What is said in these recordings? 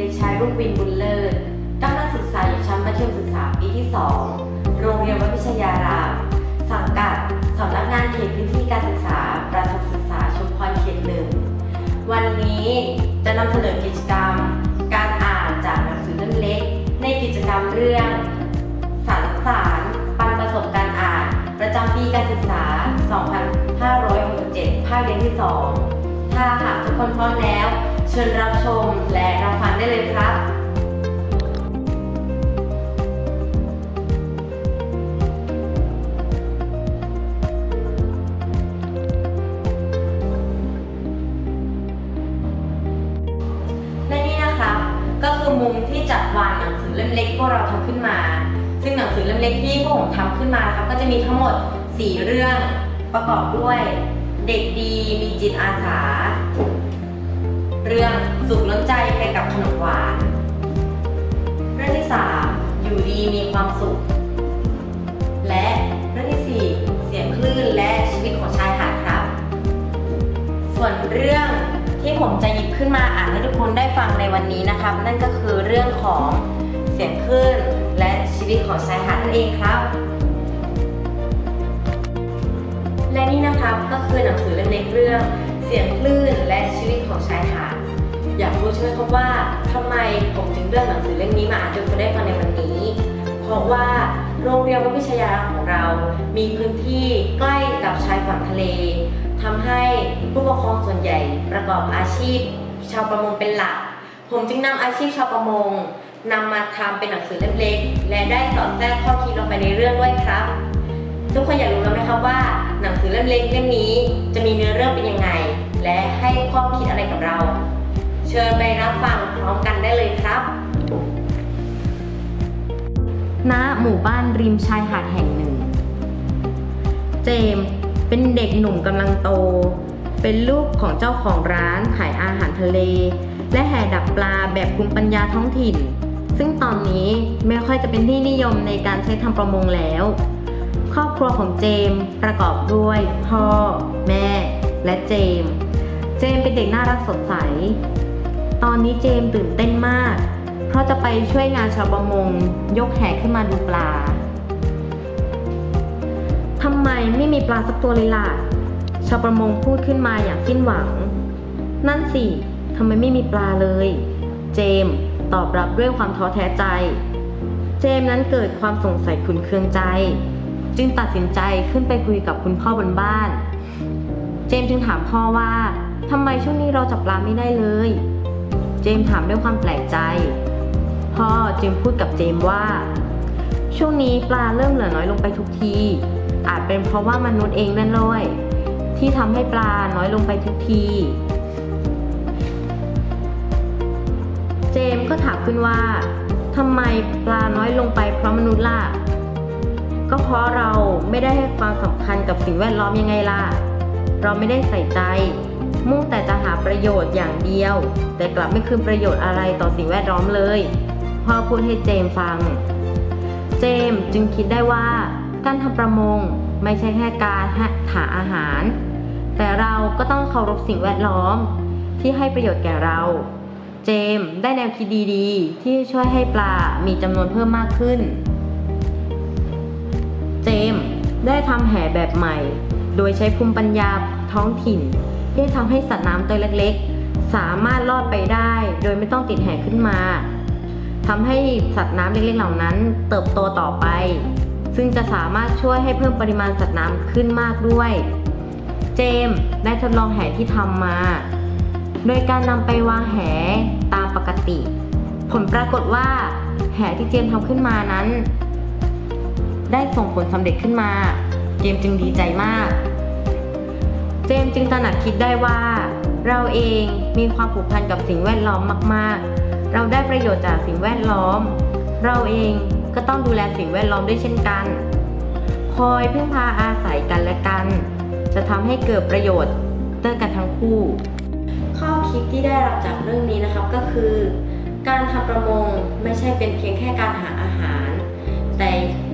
เด็กชายรุ่งวินบุญเลิศกำลังศึกษาอยู่ชั้นมัธยมศึกษาปีที่ 2 โรงเรียนวัดวิชยาราม สังกัดสำนักงานเขตพื้นที่การศึกษา ประถมศึกษาชุมพรเขตหนึ่ง วันนี้จะนำเสนอกิจกรรม การอ่านจากหนังสือเล่มเล็ก ในกิจกรรมเรื่อง สารสารปันประสบการณ์อ่าน ประจำปีการศึกษา 2567 ภาคเรียนที่ 2 ถ้าหากทุกคนพร้อมแล้ว เชิญรับชมและรับฟังได้เลยครับและนี่นะคะก็คือมุมที่จัดวางหนังสือเล่มเล็กที่พวกเราทำขึ้นมา ซึ่งหนังสือเล่มเล็กที่พวกผมทำขึ้นมานะคะก็จะมีทั้งหมด 4 เรื่องประกอบด้วย เด็กดีมีจิตอาสา เรื่องสุขล้นใจไปกับขนมหวาน เรื่องที่ 3 อยู่ดีมีความสุข และเรื่องที่ 4 เสียงคลื่นและชีวิตของชายหาดครับ ส่วนเรื่องที่ผมจะหยิบขึ้นมาอ่านให้ทุกคนได้ฟังในวันนี้นะครับ นั่นก็คือเรื่องของเสียงคลื่นและชีวิตของชายหาดนั่นเองครับ และนี่นะครับก็คือหนังสือเล่มเล็กเรื่อง เสียงคลื่นและชีวิตของชายหาดอยากรู้ใช่ไหมครับว่าทำไมผมถึงเลือกหนังสือเล่มนี้มาอ่านให้ทุกคนได้ฟังในวันนี้ เพราะว่าโรงเรียนวัดวิชยาของเรา มีพื้นที่ใกล้กับชายฝั่งทะเลทำให้ผู้ปกครองส่วนใหญ่ประกอบอาชีพ ชาวประมงเป็นหลัก ผมจึงนำอาชีพชาวประมงนำมาทำเป็นหนังสือเล่มเล็ก และได้สอดแทรกข้อคิดลงไปในเรื่องด้วยครับ ทุกคนอยากรู้แล้วไหมครับว่า หนังสือเล่มเล็กเล่มนี้ จะมีเนื้อเรื่องเป็นยังไง และให้ข้อคิดอะไรกับเรา เชิญไปรับฟังพร้อมกันได้เลยครับณหมู่บ้านริมชายหาดแห่งหนึ่ง เจมเป็นเด็กหนุ่มกำลังโต เป็นลูกของเจ้าของร้านขายอาหารทะเล และแห่ดักปลาแบบภูมิปัญญาท้องถิ่น ซึ่งตอนนี้ไม่ค่อยจะเป็นที่นิยมในการใช้ทำประมงแล้ว รอบครัวของเจมส์ประกอบด้วยพ่อ แม่ และเจมส์เจมส์เป็นเด็กน่ารักสดใส ตอนนี้เจมส์ตื่นเต้นมาก เพราะจะไปช่วยงานชาวประมง ยกแหขึ้นมาดูปลาทำไมไม่มีปลาสักตัวเลยล่ะ ชาวประมงพูดขึ้นมาอย่างสิ้นหวัง นั่นสิทำไมไม่มีปลาเลย เจมส์ตอบรับด้วยความท้อแท้ใจ เจมส์นั้นเกิดความสงสัยขุนเคืองใจ จึงตัดสินใจขึ้นไปคุยกับคุณพ่อบนบ้าน เจมส์จึงถามพ่อว่าทำไมช่วงนี้เราจับปลาไม่ได้เลย เจมส์ถามด้วยความแปลกใจ พ่อจึงพูดกับเจมส์ว่า ช่วงนี้ปลาเริ่มเหลือน้อยลงไปทุกที อาจเป็นเพราะว่ามนุษย์เองนั่นเลยที่ทำให้ปลาน้อยลงไปทุกที เจมส์ก็ถามขึ้นว่าทำไมปลาน้อยลงไปเพราะมนุษย์ล่ะ ก็เพราะเราไม่ได้ให้ความสำคัญกับสิ่งแวดล้อมยังไงล่ะ เราไม่ได้ใส่ใจ มุ่งแต่จะหาประโยชน์อย่างเดียว แต่กลับไม่คืนประโยชน์อะไรต่อสิ่งแวดล้อมเลย พ่อพูดให้เจมฟัง เจมจึงคิดได้ว่า การทำประมงไม่ใช่แค่การหาอาหาร แต่เราก็ต้องเคารพสิ่งแวดล้อมที่ให้ประโยชน์แก่เรา เจมได้แนวคิดดีๆ ที่ช่วยให้ปลามีจำนวนเพิ่มมากขึ้น ได้ทำแห่แบบใหม่ โดยใช้ภูมิปัญญาท้องถิ่น ที่ทำให้สัตว์น้ำตัวเล็กๆ สามารถลอดไปได้ โดยไม่ต้องติดแห่ขึ้นมาทำให้สัตว์น้ำเล็กๆเหล่านั้น เติบโตต่อไป ซึ่งจะสามารถช่วยให้เพิ่มปริมาณสัตว์น้ำขึ้นมากด้วย เจมได้ทดลองแห่ที่ทำมา โดยการนำไปวางแห่ตามปกติ ผลปรากฏว่า แห่ที่เจมทำขึ้นมานั้น ได้ส่งผลสำเร็จขึ้นมา เจมจึงดีใจมาก เจมจึงตระหนักคิดได้ว่า เราเองมีความผูกพันกับสิ่งแวดล้อมมาก ๆ เราได้ประโยชน์จากสิ่งแวดล้อม เราเองก็ต้องดูแลสิ่งแวดล้อมด้วยเช่นกัน คอยพึ่งพาอาศัยกันและกัน จะทำให้เกิดประโยชน์ด้วยกันทั้งคู่ ข้อคิดที่ได้รับจากเรื่องนี้นะครับก็คือ การทำประมงไม่ใช่เป็นเพียงแค่การหาอาหาร แต่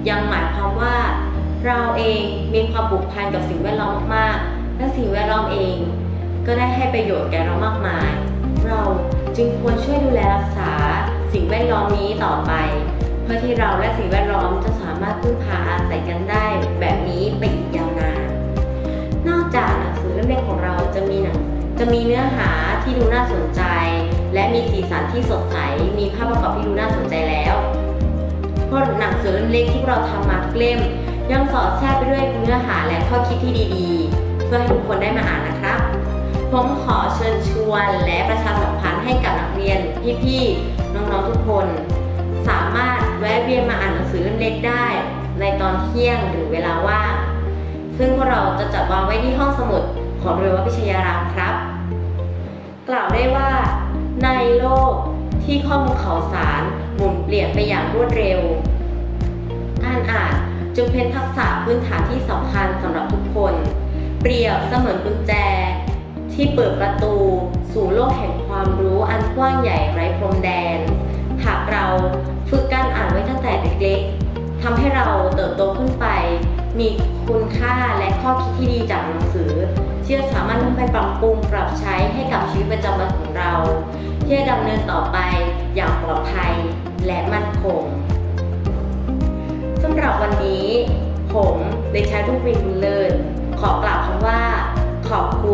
ยังหมายความว่า เราเองมีความผูกพันกับสิ่งแวดล้อมมากๆ และสิ่งแวดล้อมเอง ก็ได้ให้ประโยชน์แก่เรามากมาย เราจึงควรช่วยดูแลรักษาสิ่งแวดล้อมนี้ต่อไป เพื่อที่เราและสิ่งแวดล้อมจะสามารถพึ่งพาอาศัยกันได้แบบนี้ไปอีกยาวนาน นอกจากหนังสือเล่มเล็กของเราจะมีหนังจะมีเนื้อหาที่ดูน่าสนใจ และมีสีสันที่สดใส มีภาพประกอบที่ดูน่าสนใจแล้ว เพราะหนังสือเล่มเล็กที่เราทำมาทุกเล่ม ยังสอดแทรกไปด้วยเนื้อหาและข้อคิดที่ดีๆ เพื่อให้ทุกคนได้มาอ่านนะครับ ผมขอเชิญชวนและประชาสัมพันธ์ให้กับนักเรียนพี่ๆ น้องๆ ทุกคน สามารถแวะเวียนมาอ่านหนังสือเล่มเล็กได้ ในตอนเที่ยงหรือเวลาว่าง ซึ่งพวกเราจะจัดวางไว้ที่ห้องสมุดของโรงเรียนวัดพิชยารามครับ กล่าวได้ว่า ในโลกที่ข้อมูลข่าวสารหมุนเปลี่ยนไปอย่างรวดเร็ว จึงเป็นทักษะพื้นฐานที่สำคัญสำหรับทุกคน เปรียบเสมือนกุญแจ ที่เปิดประตู สู่โลกแห่งความรู้อันกว้างใหญ่ไร้พรมแดน หากเราฝึกการอ่านไว้ตั้งแต่เด็กๆทำให้เราเติบโตขึ้นไป มีคุณค่าและข้อคิดที่ดีจากหนังสือที่จะสามารถนำไปปรับปรุงปรับใช้ให้กับชีวิตประจำวันของเรา ที่จะดำเนินต่อไปอย่างปลอดภัยและมั่นคงำหรับวันนี้ ผมเด็กชายรุ่งเรืองบุญเลิศขอกล่าวคำว่า ขอบคุณ